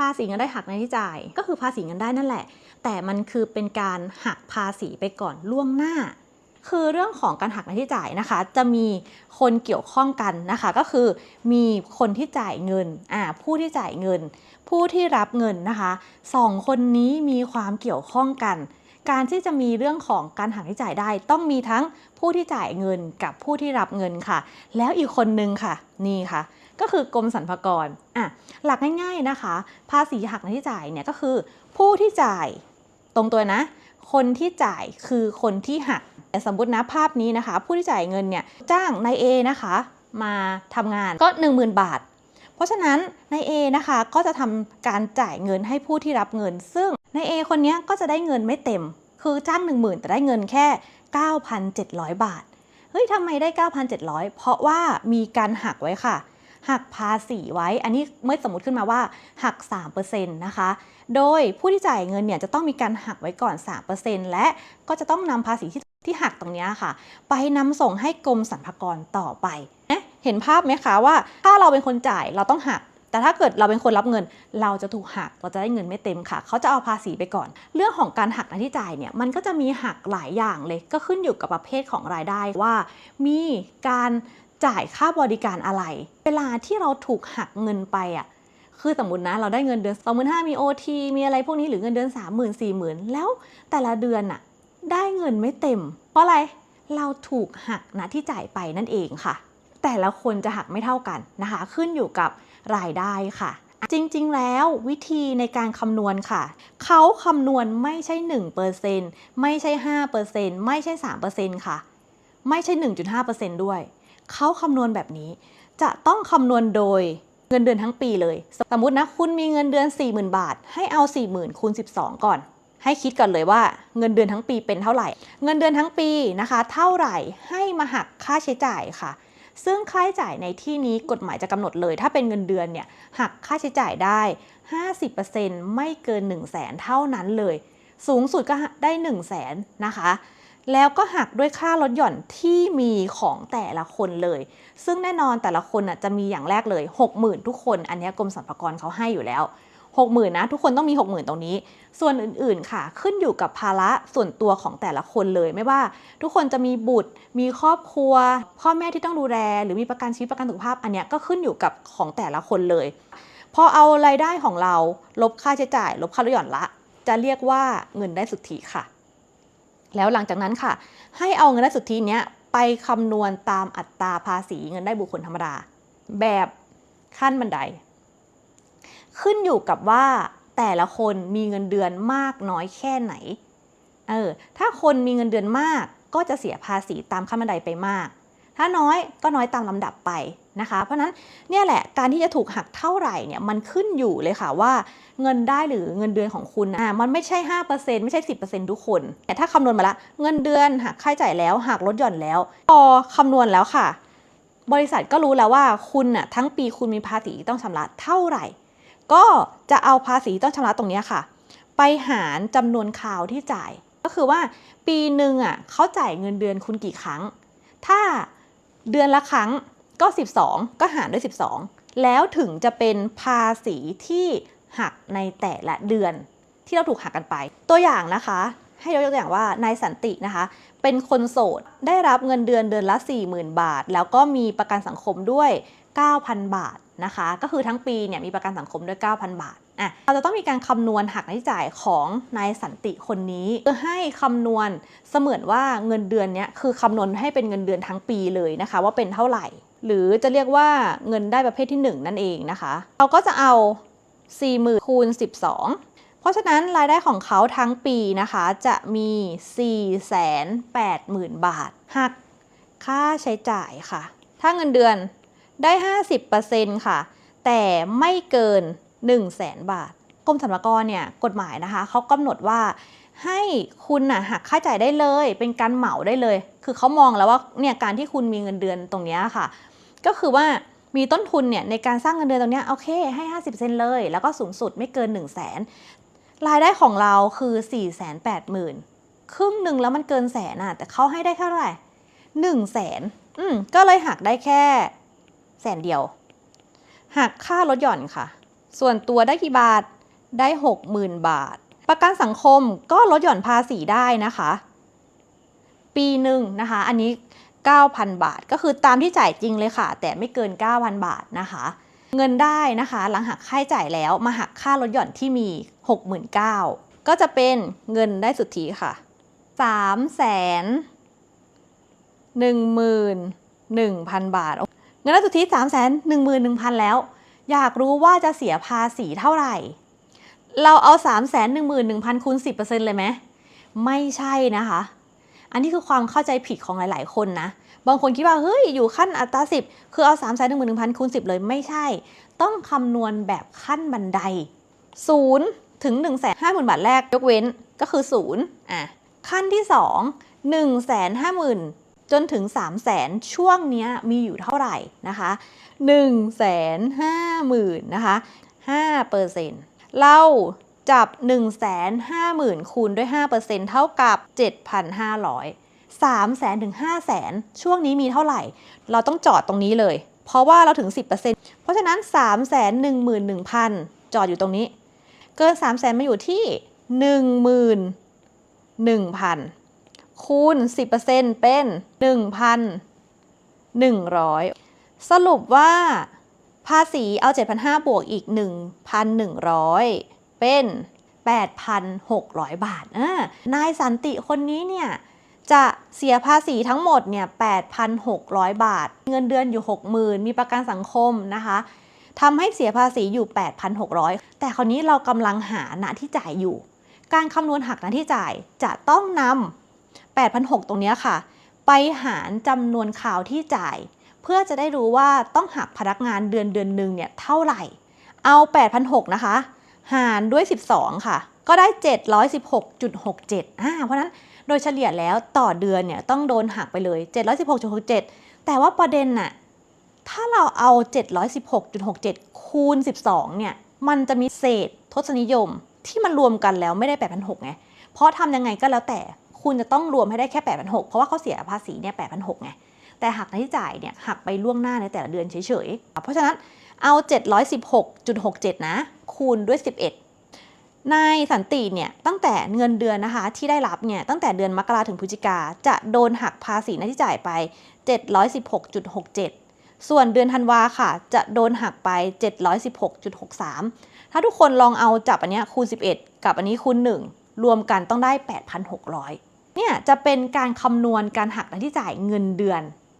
ภาษีเงินได้หักในที่จ่าย ก็คือภาษีเงินได้นั่นแหละ แต่มันคือเป็นการหักภาษีไปก่อนล่วงหน้า คือเรื่องของการหักในที่จ่ายนะคะ จะมีคนเกี่ยวข้องกันนะคะ ก็คือมีคนที่จ่ายเงินอ่าผู้ที่จ่ายเงิน ผู้ที่รับเงินนะคะสองคนนี้มีความเกี่ยวข้องกันการที่จะมีเรื่องของการหักที่จ่ายได้ ต้องมีทั้งผู้ที่จ่ายเงินกับผู้ที่รับเงินค่ะ แล้วอีกคนนึงค่ะ นี่ค่ะ ก็คือกรมสรรพากรอะหลักง่ายๆนะคะ ภาษีหักในที่จ่ายเนี่ยก็คือ ผู้ที่จ่ายตรงตัวนะ คนที่จ่ายคือคนที่หักสมมตินะภาพนี้นะคะ ผู้ที่จ่ายเงินเนี่ยจ้างนายเอนะคะ มาทำงานก็ 10,000 บาท เพราะฉะนั้นนายเอนะคะก็จะทำการจ่ายเงินให้ผู้ที่รับเงิน ซึ่งนายเอคนนี้ก็จะได้เงินไม่เต็ม คือจ้าง 10,000 แต่ได้เงินแค่ 9,700 บาทเฮ้ยทำไมได้ 9,700 เพราะว่ามีการหักไว้ค่ะ หักภาษีไว้ อันนี้เมื่อสมมติขึ้นมาว่าหัก 3%นะคะ โดยผู้ที่จ่ายเงินเนี่ยจะต้องมีการหักไว้ก่อน 3%และก็จะต้องนำภาษีที่ที่หักตรงนี้ค่ะ ไปนำส่งให้กรมสรรพากรต่อไปเเห็นภาพไหมคะว่า ถ้าเราเป็นคนจ่ายเราต้องหักแต่ถ้าเกิดเราเป็นคนรับเงิน เราจะถูกหักเราจะได้เงินไม่เต็มค่ะ เขาจะเอาภาษีไปก่อน เรื่องของการหักหน้าที่จ่ายเนี่ยมันก็จะมีหักหลายอย่างเลยก็ขึ้นอยู่กับประเภทของรายได้ว่า มีการ จ่ายค่าบริการอะไร เวลาที่เราถูกหักเงินไปอะคือสมมตินะเราได้เงินเดือนสองหมื่นห้ามีโอทีมีอะไรพวกนี้หรือเงินเดือนสามหมื่นสี่หมื่นแล้วแต่ละเดือนน่ะได้เงินไม่เต็ม เพราะอะไรเราถูกหักนะที่จ่ายไปนั่นเองค่ะ แต่ละคนจะหักไม่เท่ากันนะคะ ขึ้นอยู่กับรายได้ค่ะ จริงๆ แล้ววิธีในการคำนวณค่ะ เขาคำนวณไม่ใช่ 1%ไม่ใช่ 5%ไม่ใช่ 3%ค่ะ ไม่ใช่ 1.5%ด้วย เขาคำนวณแบบนี้ จะต้องคำนวณโดยเงินเดือนทั้งปีเลย สมมตินะคุณมีเงินเดือน 40,000 บาท ให้เอา 40,000คูณ12 ก่อน ให้คิดก่อนเลยว่าเงินเดือนทั้งปีเป็นเท่าไหร่ เงินเดือนทั้งปีนะคะ เท่าไหร่ให้มาหักค่าใช้จ่ายค่ะ ซึ่งค่าใช้จ่ายในที่นี้กฎหมายจะกำหนดเลย ถ้าเป็นเงินเดือนเนี่ยหักค่าใช้จ่ายได้ 50%ไม่เกิน 1 0 0 0 0แสนเท่านั้นเลย สูงสุดก็ได้ 1 0 0 0 0แสนนะคะ แล้วก็หักด้วยค่าลดหย่อนที่มีของแต่ละคนเลย ซึ่งแน่นอนแต่ละคนจะมีอย่างแรกเลย 60,000 ทุกคน อันนี้กรมสรรพากรเขาให้อยู่แล้ว 60,000นะทุกคนต้องมี 60,000 ตรงนี้ ส่วนอื่นๆค่ะ ขึ้นอยู่กับภาระส่วนตัวของแต่ละคนเลยไม่ว่า ทุกคนจะมีบุตร มีครอบครัว พ่อแม่ที่ต้องดูแล หรือมีประกันชีวิตประกันสุขภาพ อันนี้ก็ขึ้นอยู่กับของแต่ละคนเลยพอเอารายได้ของเราลบค่าใช้จ่าย ลบค่าลดหย่อนละ จะเรียกว่าเงินได้สุทธิค่ะ แล้วหลังจากนั้นค่ะ ให้เอาเงินได้สุทธิเนี้ยไปคำนวณตามอัตราภาษีเงินได้บุคคลธรรมดา แบบขั้นบันได ขึ้นอยู่กับว่าแต่ละคนมีเงินเดือนมากน้อยแค่ไหน เออ ถ้าคนมีเงินเดือนมากก็จะเสียภาษีตามขั้นบันไดไปมาก ถ้าน้อยก็น้อยตามลำดับไป นะคะ เพราะนั้นเนี่ยแหละการที่จะถูกหักเท่าไหร่เนี่ยมันขึ้นอยู่เลยค่ะว่าเงินได้หรือเงินเดือนของคุณอะมันไม่ใช่ 5%ไม่ใช่ 10%ทุกคน แต่ถ้าคำนวณมาแล้วเงินเดือนหักค่าใช้จ่ายแล้วหักลดหย่อนแล้วพอคำนวณแล้วค่ะ บริษัทก็รู้แล้วว่าคุณน่ะทั้งปีคุณมีภาษีต้องชำระเท่าไหร่ ก็จะเอาภาษีต้องชำระตรงนี้ค่ะ ไปหารจำนวนคราวที่จ่าย ก็คือว่าปีหนึ่งอะเขาจ่ายเงินเดือนคุณกี่ครั้ง ถ้าเดือนละครั้ง ก็ 12 ก็หารด้วย 12 แล้วถึงจะเป็นภาษีที่หักในแต่ละเดือน ที่เราถูกหักกันไป ตัวอย่างนะคะ ให้ยกตัวอย่างว่านายสันตินะคะ เป็นคนโสดได้รับเงินเดือนเดือนละ 40,000 บาท แล้วก็มีประกันสังคมด้วย 9,000 บาทนะคะ ก็คือทั้งปีเนี่ยมีประกันสังคมด้วย 9,000 บาทอะเราจะต้องมีการคำนวณหักใช้จ่ายของนายสันติคนนี้เพื่อให้คำนวณเสมือนว่าเงินเดือนเนี้ยคือคำนวณให้เป็นเงินเดือนทั้งปีเลยนะคะ ว่าเป็นเท่าไหร่ หรือจะเรียกว่าเงินได้ประเภทที่ 1 นั่นเองนะคะ เราก็จะเอา 40,000คูณ12 เพราะฉะนั้นรายได้ของเขาทั้งปีนะคะจะมี 480,000 บาทหักค่าใช้จ่ายค่ะ ถ้าเงินเดือนได้ 50%ค่ะ แต่ไม่เกิน 1 0 0 0 0แสนบาทกรมสรรพากรเนี่ยกฎหมายนะคะเขากำหนดว่าให้คุณน่ะหักค่าใช้จ่ายได้เลย เป็นการเหมาได้เลย คือเขามองแล้วว่าเนี่ยการที่คุณมีเงินเดือนตรงนี้ค่ะ ก็คือว่ามีต้นทุนเนี่ยในการสร้างเงินเดือนตรงนี้โอเคให้ 50%เลย แล้วก็สูงสุดไม่เกิน 1 0 0 0 0แสนรายได้ของเราคือ 4 8 0 0 0 0 ครึ่งหนึ่งแล้วมันเกินแสนอะแต่เขาให้ได้เท่าไหร่หนึ่งแสนอืมก็เลยหักได้แค่แสนเดียว หักค่าลดหย่อนค่ะ ส่วนตัวได้กี่บาทได้ 60,000 บาท ประกันสังคมก็ลดหย่อนภาษีได้นะคะ ปีหนึ่งนะคะ อันนี้ 9,000 บาท ก็คือตามที่จ่ายจริงเลยค่ะ แต่ไม่เกิน 9,000 บาทนะคะ เงินได้นะคะ หลังหักค่าใช้จ่ายแล้วมาหักค่าลดหย่อนที่มี 69,000ก็จะเป็นเงินได้สุทธิค่ะ3แสน11,000 บาท เงินได้สุทธิ 3 1 1 0 0 0 แล้ว อยากรู้ว่าจะเสียภาษีเท่าไหร่ เราเอา 3 1 1 0 0 0คูณ10%เลยไหมไม่ใช่นะคะ อันนี้คือความเข้าใจผิดของหลาย ๆ คนนะ บางคนคิดว่าเฮ้ยอยู่ขั้นอัตรา10คือเอา3 1 1 0 0 0คูณ10เลยไม่ใช่ ต้องคำนวณแบบขั้นบันได0ถึง1 5 0 0 0 0บาทแรกยกเว้นก็คือ0อะขั้นที่2 1 5 0 0 0 0จนถึง 3 0 0 0 0 0ช่วงนี้มีอยู่เท่าไหร่นะคะ1 5 0 0 0 0นะคะ5เปอร์เซ็นต์เรา จับ 1 5 0 0 0 0 คูณด้วย 5%เท่ากับ 7,500 3 0 0แสนถึง5แสนช่วงนี้มีเท่าไหร่ เราต้องจอดตรงนี้เลย เพราะว่าเราถึง 10%เพราะฉะนั้น3 1 1 1 0 0 0 จอดอยู่ตรงนี้ เกิน 3 0 0แสนมาอยู่ที่ 11,000 คูณ 10%เป็น 1,100 สรุปว่า ภาษีเอา 7,500 บวกอีก 1,100 เป็น 8,600 บาทอ่านายสันติคนนี้เนี่ยจะเสียภาษีทั้งหมดเนี่ย 8,600 บาท เงินเดือนอยู่ 60,000 มีประกันสังคมนะคะทำให้เสียภาษีอยู่ 8,600 แต่คราวนี้เรากำลังหาณที่จ่ายอยู่ การคำนวณหักณที่จ่ายจะต้องนำ8,600 ตรงนี้ค่ะ ไปหารจำนวนข่าวที่จ่าย เพื่อจะได้รู้ว่าต้องหักพนักงานเดือนเดือนหนึ่งเนี่ยเท่าไหร่ เอา 8,600 นะคะ หารด้วย 12 ค่ะ ก็ได้ 716.67อ่าเพราะนั้นโดยเฉลี่ยแล้วต่อเดือนเนี่ยต้องโดนหักไปเลย 716.67 แต่ว่าประเด็นน่ะถ้าเราเอา 716.67 คูณ 12 เนี่ย มันจะมีเศษทศนิยมที่มันรวมกันแล้วไม่ได้ 8,600ไง เพราะทำยังไงก็แล้วแต่คุณจะต้องรวมให้ได้แค่ 8,600 เพราะว่าเขาเสียภาษีเนี่ย 8,600 ไง แต่หักในที่จ่ายเนี่ยหักไปล่วงหน้าในแต่ละเดือนเฉยๆ เพราะฉะนั้น เอา 716.67 นะ คูณด้วย 11 นายสันติเนี่ยตั้งแต่เงินเดือนนะคะที่ได้รับเนี่ยตั้งแต่เดือนมกราถึงพฤศจิกาจะโดนหักภาษีหน้าที่จ่ายไป 716.67 ส่วนเดือนธันวาค่ะ จะโดนหักไป 716.63 ถ้าทุกคนลองเอาจับอันนี้คูณ 11 กับอันนี้คูณ 1 รวมกันต้องได้ 8,600เนี่ยจะเป็นการคำนวณการหักหน้าที่จ่ายเงินเดือน